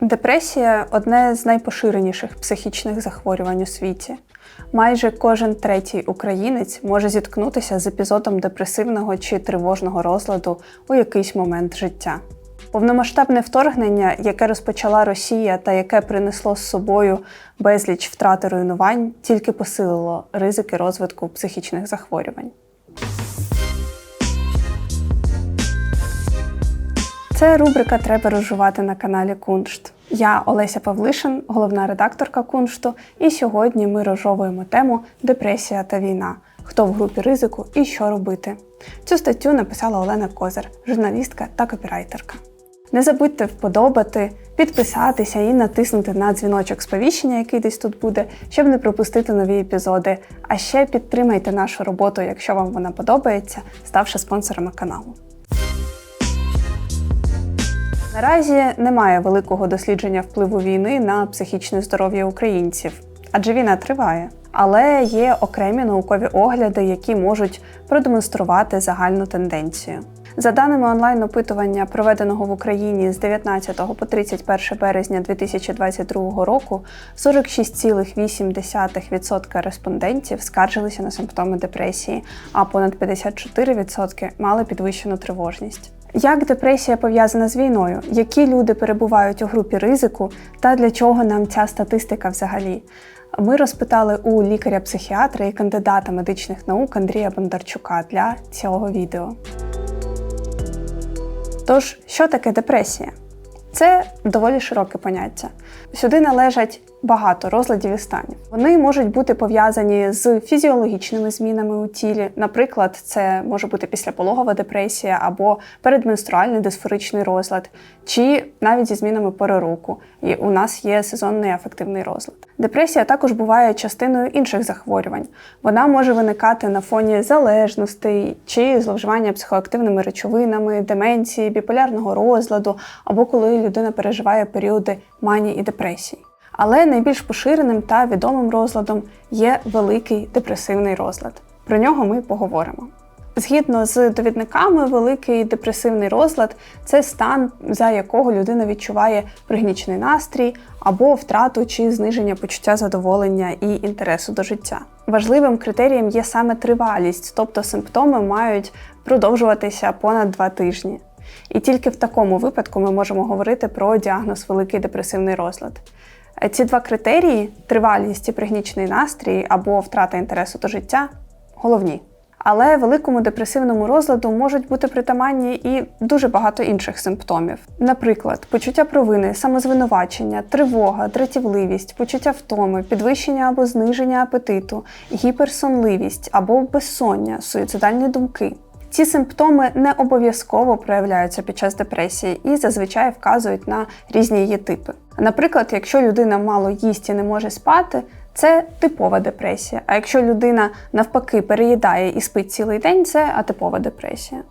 Депресія одне з найпоширеніших психічних захворювань у світі. Майже кожен третій українець може зіткнутися з епізодом депресивного чи тривожного розладу у якийсь момент життя. Повномасштабне вторгнення, яке розпочала Росія та яке принесло з собою безліч втрат і руйнувань, тільки посилило ризики розвитку психічних захворювань. Це рубрика Треба розжувати на каналі Куншт. Я Олеся Павлишин, головна редакторка Куншту, і сьогодні ми розжовуємо тему Депресія та війна. Хто в групі ризику і що робити. Цю статтю написала Олена Козир, журналістка та копірайтерка. Не забудьте вподобати, підписатися і натиснути на дзвіночок сповіщення, який десь тут буде, щоб не пропустити нові епізоди. А ще підтримайте нашу роботу, якщо вам вона подобається, ставши спонсорами каналу. Наразі немає великого дослідження впливу війни на психічне здоров'я українців, адже війна триває. Але є окремі наукові огляди, які можуть продемонструвати загальну тенденцію. За даними онлайн-опитування, проведеного в Україні з 19 по 31 березня 2022 року, 46,8% респондентів скаржилися на симптоми депресії, а понад 54% мали підвищену тривожність. Як депресія пов'язана з війною? Які люди перебувають у групі ризику та для чого нам ця статистика взагалі? Ми розпитали у лікаря-психіатра і кандидата медичних наук Андрія Бондарчука для цього відео. Тож, що таке депресія? Це доволі широке поняття. Сюди належать багато розладів і станів. Вони можуть бути пов'язані з фізіологічними змінами у тілі. Наприклад, це може бути післяпологова депресія або передменструальний дисфоричний розлад, чи навіть зі змінами пори року. І у нас є сезонний афективний розлад. Депресія також буває частиною інших захворювань. Вона може виникати на фоні залежностей чи зловживання психоактивними речовинами, деменції, біполярного розладу, або коли людина переживає періоди манії і депресії. Але найбільш поширеним та відомим розладом є великий депресивний розлад. Про нього ми поговоримо. Згідно з довідниками, великий депресивний розлад це стан, за якого людина відчуває пригнічений настрій або втрату чи зниження почуття задоволення і інтересу до життя. Важливим критерієм є саме тривалість, тобто симптоми мають продовжуватися понад два тижні. І тільки в такому випадку ми можемо говорити про діагноз великий депресивний розлад. Ці два критерії тривалість і пригнічений настрій або втрата інтересу до життя головні. Але великому депресивному розладу можуть бути притаманні і дуже багато інших симптомів. Наприклад, почуття провини, самозвинувачення, тривога, дратівливість, почуття втоми, підвищення або зниження апетиту, гіперсонливість або безсоння, суїцидальні думки. Ці симптоми не обов'язково проявляються під час депресії і зазвичай вказують на різні її типи. Наприклад, якщо людина мало їсть і не може спати, це типова депресія. А якщо людина навпаки переїдає і спить цілий день, це атипова депресія.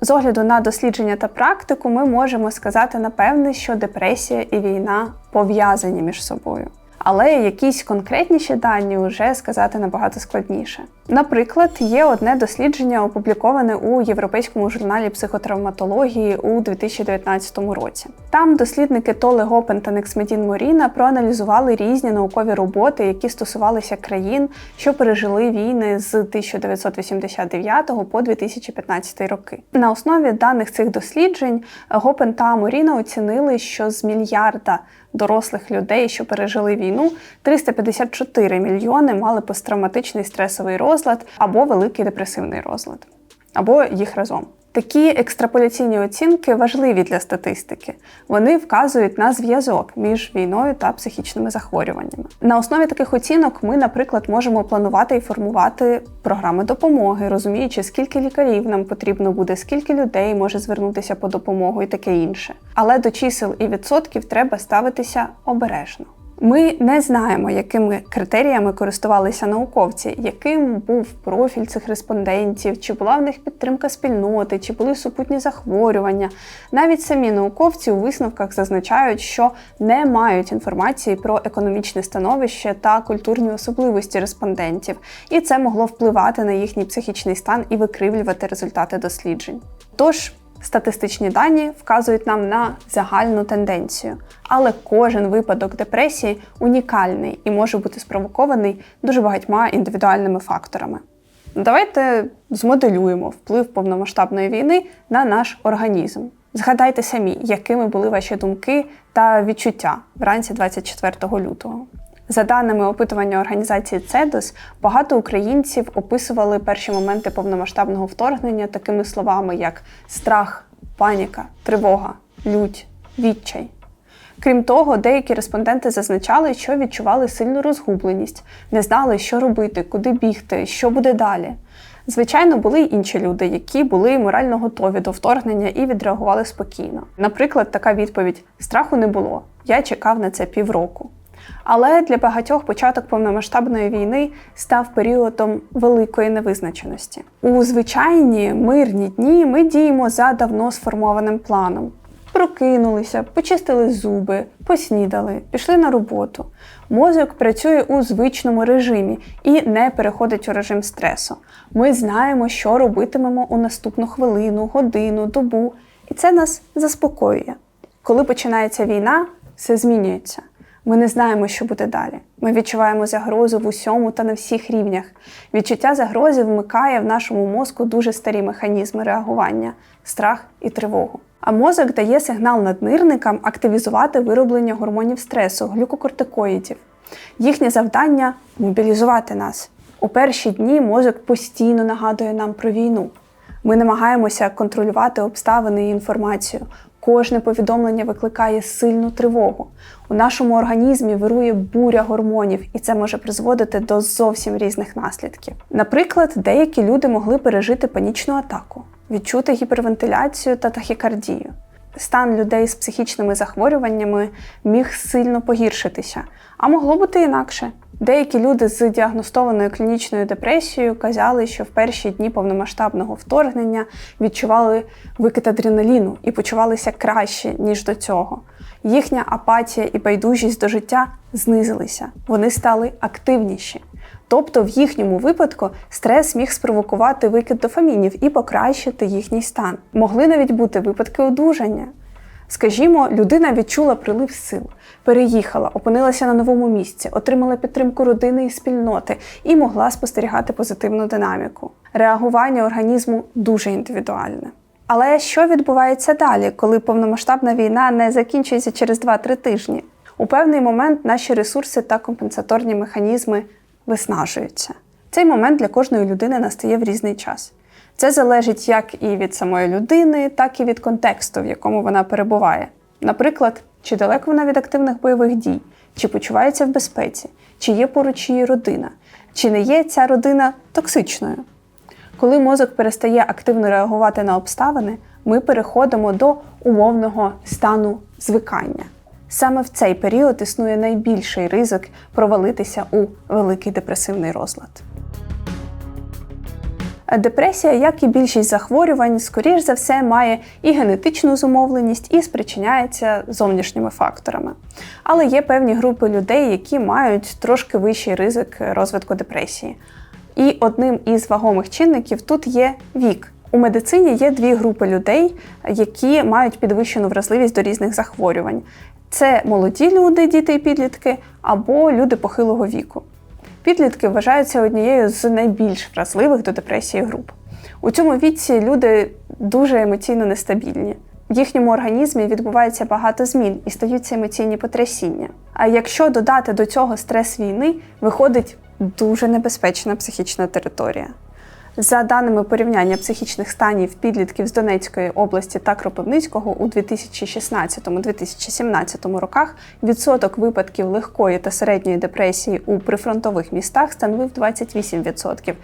З огляду на дослідження та практику, ми можемо сказати напевне, що депресія і війна пов'язані між собою але якісь конкретніші дані вже сказати набагато складніше. Наприклад, є одне дослідження, опубліковане у європейському журналі психотравматології у 2019 році. Там дослідники Толе Гопен та Нексмедін Моріна проаналізували різні наукові роботи, які стосувалися країн, що пережили війни з 1989 по 2015 роки. На основі даних цих досліджень Гопен та Моріна оцінили, що з мільярда дорослих людей, що пережили війну, 354 мільйони мали посттравматичний стресовий розлад або великий депресивний розлад, або їх разом. Такі екстраполяційні оцінки важливі для статистики. Вони вказують на зв'язок між війною та психічними захворюваннями. На основі таких оцінок ми, наприклад, можемо планувати і формувати програми допомоги, розуміючи, скільки лікарів нам потрібно буде, скільки людей може звернутися по допомогу і таке інше. Але до чисел і відсотків треба ставитися обережно. Ми не знаємо, якими критеріями користувалися науковці, яким був профіль цих респондентів, чи була в них підтримка спільноти, чи були супутні захворювання. Навіть самі науковці у висновках зазначають, що не мають інформації про економічне становище та культурні особливості респондентів, і це могло впливати на їхній психічний стан і викривлювати результати досліджень. Тож Статистичні дані вказують нам на загальну тенденцію, але кожен випадок депресії унікальний і може бути спровокований дуже багатьма індивідуальними факторами. Давайте змоделюємо вплив повномасштабної війни на наш організм. Згадайте самі, якими були ваші думки та відчуття вранці 24 лютого. За даними опитування організації CEDOS, багато українців описували перші моменти повномасштабного вторгнення такими словами, як страх, паніка, тривога, лють, відчай. Крім того, деякі респонденти зазначали, що відчували сильну розгубленість, не знали, що робити, куди бігти, що буде далі. Звичайно, були й інші люди, які були морально готові до вторгнення і відреагували спокійно. Наприклад, така відповідь: страху не було, я чекав на це півроку. Але для багатьох початок повномасштабної війни став періодом великої невизначеності. У звичайні мирні дні ми діємо за давно сформованим планом. Прокинулися, почистили зуби, поснідали, пішли на роботу. Мозок працює у звичному режимі і не переходить у режим стресу. Ми знаємо, що робитимемо у наступну хвилину, годину, добу, і це нас заспокоює. Коли починається війна, все змінюється. Ми не знаємо, що буде далі. Ми відчуваємо загрозу в усьому та на всіх рівнях. Відчуття загрози вмикає в нашому мозку дуже старі механізми реагування, страх і тривогу. А мозок дає сигнал наднирникам активізувати вироблення гормонів стресу, глюкокортикоїдів. Їхнє завдання мобілізувати нас. У перші дні мозок постійно нагадує нам про війну. Ми намагаємося контролювати обставини і інформацію. Кожне повідомлення викликає сильну тривогу. У нашому організмі вирує буря гормонів, і це може призводити до зовсім різних наслідків. Наприклад, деякі люди могли пережити панічну атаку, відчути гіпервентиляцію та тахікардію. Стан людей з психічними захворюваннями міг сильно погіршитися, а могло бути інакше. Деякі люди з діагностованою клінічною депресією казали, що в перші дні повномасштабного вторгнення відчували викид адреналіну і почувалися краще, ніж до цього. Їхня апатія і байдужість до життя знизилися, вони стали активніші. Тобто, в їхньому випадку стрес міг спровокувати викид дофамінів і покращити їхній стан. Могли навіть бути випадки одужання. Скажімо, людина відчула прилив сил, переїхала, опинилася на новому місці, отримала підтримку родини і спільноти і могла спостерігати позитивну динаміку. Реагування організму дуже індивідуальне. Але що відбувається далі, коли повномасштабна війна не закінчується через 2-3 тижні? У певний момент наші ресурси та компенсаторні механізми виснажуються. Цей момент для кожної людини настає в різний час. Це залежить як і від самої людини, так і від контексту, в якому вона перебуває. Наприклад, чи далеко вона від активних бойових дій, чи почувається в безпеці, чи є поруч її родина, чи не є ця родина токсичною. Коли мозок перестає активно реагувати на обставини, ми переходимо до умовного стану звикання. Саме в цей період існує найбільший ризик провалитися у великий депресивний розлад. Депресія, як і більшість захворювань, скоріш за все, має і генетичну зумовленість, і спричиняється зовнішніми факторами. Але є певні групи людей, які мають трошки вищий ризик розвитку депресії. І одним із вагомих чинників тут є вік. У медицині є дві групи людей, які мають підвищену вразливість до різних захворювань. Це молоді люди, діти і підлітки, або люди похилого віку. Підлітки вважаються однією з найбільш вразливих до депресії груп. У цьому віці люди дуже емоційно нестабільні. В їхньому організмі відбувається багато змін і стаються емоційні потрясіння. А якщо додати до цього стрес війни, виходить дуже небезпечна психічна територія. За даними порівняння психічних станів підлітків з Донецької області та Кропивницького у 2016-2017 роках відсоток випадків легкої та середньої депресії у прифронтових містах становив 28%,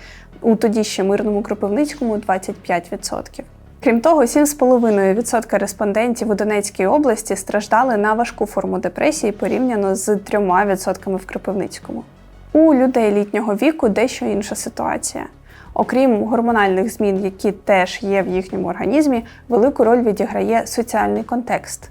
у тоді ще мирному Кропивницькому 25%. Крім того, 7,5% респондентів у Донецькій області страждали на важку форму депресії порівняно з 3% в Кропивницькому. У людей літнього віку дещо інша ситуація. Окрім гормональних змін, які теж є в їхньому організмі, велику роль відіграє соціальний контекст.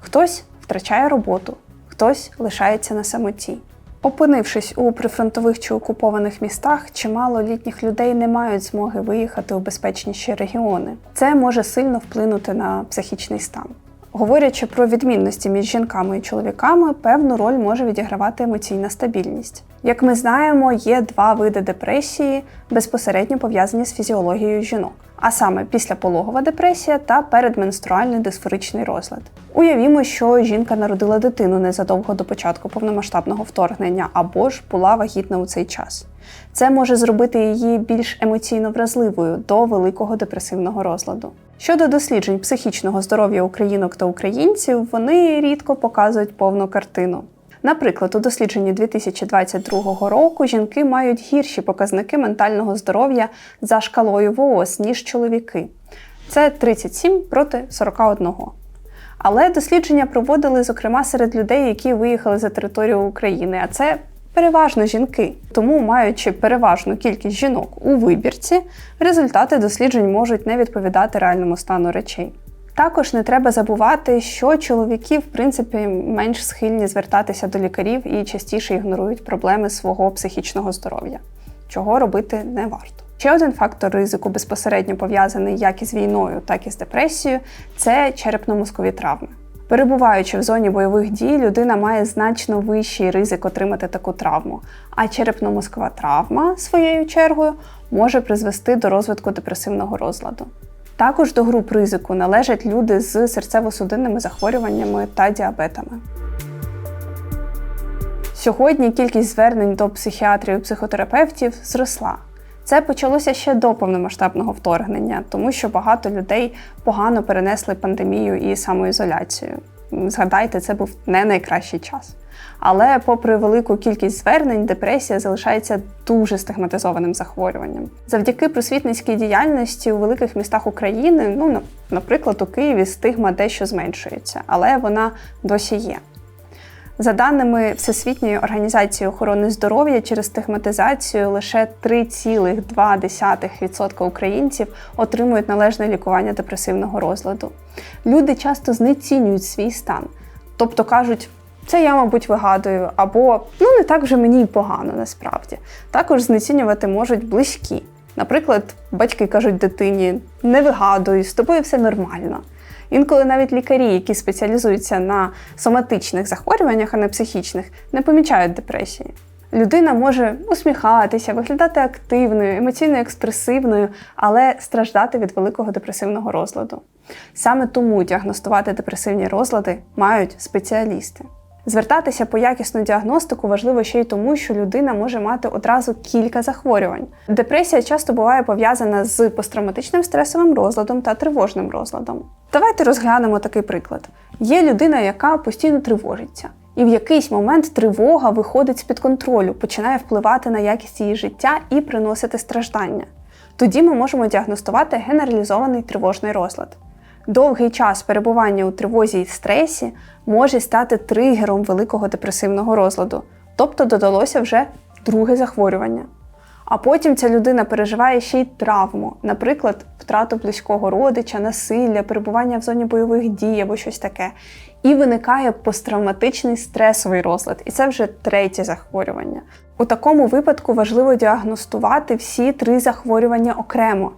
Хтось втрачає роботу, хтось лишається на самоті. Опинившись у прифронтових чи окупованих містах, чимало літніх людей не мають змоги виїхати у безпечніші регіони. Це може сильно вплинути на психічний стан. Говорячи про відмінності між жінками і чоловіками, певну роль може відігравати емоційна стабільність. Як ми знаємо, є два види депресії, безпосередньо пов'язані з фізіологією жінок, а саме післяпологова депресія та передменструальний дисфоричний розлад. Уявімо, що жінка народила дитину незадовго до початку повномасштабного вторгнення або ж була вагітна у цей час. Це може зробити її більш емоційно вразливою до великого депресивного розладу. Щодо досліджень психічного здоров'я українок та українців, вони рідко показують повну картину. Наприклад, у дослідженні 2022 року жінки мають гірші показники ментального здоров'я за шкалою ВООЗ, ніж чоловіки. Це 37 проти 41. Але дослідження проводили, зокрема, серед людей, які виїхали за територію України, а це переважно жінки. Тому, маючи переважну кількість жінок у вибірці, результати досліджень можуть не відповідати реальному стану речей. Також не треба забувати, що чоловіки, в принципі, менш схильні звертатися до лікарів і частіше ігнорують проблеми свого психічного здоров'я, чого робити не варто. Ще один фактор ризику безпосередньо пов'язаний як із війною, так і з депресією це черепно-мозкові травми. Перебуваючи в зоні бойових дій, людина має значно вищий ризик отримати таку травму, а черепно-мозкова травма, своєю чергою, може призвести до розвитку депресивного розладу. Також до груп ризику належать люди з серцево-судинними захворюваннями та діабетами. Сьогодні кількість звернень до психіатрів і психотерапевтів зросла. Це почалося ще до повномасштабного вторгнення, тому що багато людей погано перенесли пандемію і самоізоляцію. Згадайте, це був не найкращий час. Але, попри велику кількість звернень, депресія залишається дуже стигматизованим захворюванням. Завдяки просвітницькій діяльності у великих містах України, ну наприклад, у Києві стигма дещо зменшується, але вона досі є. За даними Всесвітньої організації охорони здоров'я, через стигматизацію лише 3,2% українців отримують належне лікування депресивного розладу. Люди часто знецінюють свій стан, тобто кажуть, це я, мабуть, вигадую, або ну не так вже мені й погано насправді. Також знецінювати можуть близькі. Наприклад, батьки кажуть дитині: не вигадуй, з тобою все нормально. Інколи навіть лікарі, які спеціалізуються на соматичних захворюваннях, а не психічних, не помічають депресії. Людина може усміхатися, виглядати активною, емоційно експресивною, але страждати від великого депресивного розладу. Саме тому діагностувати депресивні розлади мають спеціалісти. Звертатися по якісну діагностику важливо ще й тому, що людина може мати одразу кілька захворювань. Депресія часто буває пов'язана з посттравматичним стресовим розладом та тривожним розладом. Давайте розглянемо такий приклад: є людина, яка постійно тривожиться, і в якийсь момент тривога виходить з під контролю, починає впливати на якість її життя і приносити страждання. Тоді ми можемо діагностувати генералізований тривожний розлад. Довгий час перебування у тривозі і стресі може стати тригером великого депресивного розладу, тобто додалося вже друге захворювання. А потім ця людина переживає ще й травму, наприклад, втрату близького родича, насилля, перебування в зоні бойових дій або щось таке. І виникає посттравматичний стресовий розлад, і це вже третє захворювання. У такому випадку важливо діагностувати всі три захворювання окремо,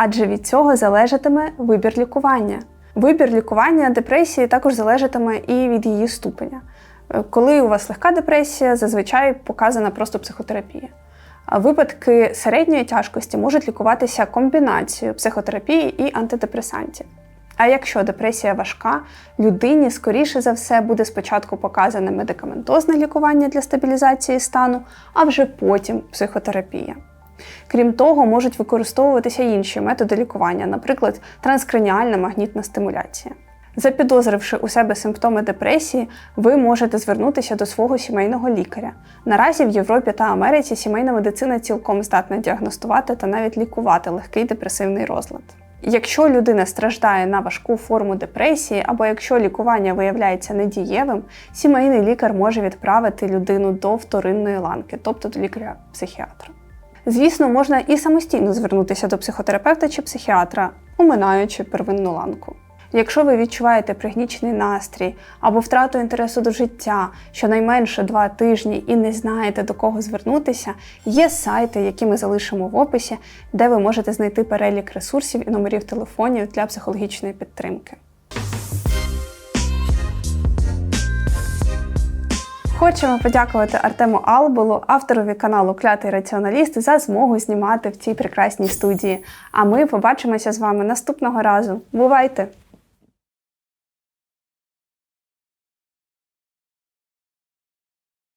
адже від цього залежатиме вибір лікування. Вибір лікування депресії також залежатиме і від її ступеня. Е, коли у вас легка депресія, зазвичай показана просто психотерапія. А випадки середньої тяжкості можуть лікуватися комбінацією психотерапії і антидепресантів. А якщо депресія важка, людині, скоріше за все, буде спочатку показане медикаментозне лікування для стабілізації стану, а вже потім психотерапія. Крім того, можуть використовуватися інші методи лікування, наприклад, транскраніальна магнітна стимуляція. Запідозривши у себе симптоми депресії, ви можете звернутися до свого сімейного лікаря. Наразі в Європі та Америці сімейна медицина цілком здатна діагностувати та навіть лікувати легкий депресивний розлад. Якщо людина страждає на важку форму депресії, або якщо лікування виявляється недієвим, сімейний лікар може відправити людину до вторинної ланки, тобто до лікаря-психіатра. Звісно, можна і самостійно звернутися до психотерапевта чи психіатра, оминаючи первинну ланку. Якщо ви відчуваєте пригнічений настрій або втрату інтересу до життя, щонайменше два тижні і не знаєте до кого звернутися, є сайти, які ми залишимо в описі, де ви можете знайти перелік ресурсів і номерів телефонів для психологічної підтримки. Хочемо подякувати Артему Албулу, авторові каналу Клятий Раціоналіст, за змогу знімати в цій прекрасній студії. А ми побачимося з вами наступного разу. Бувайте!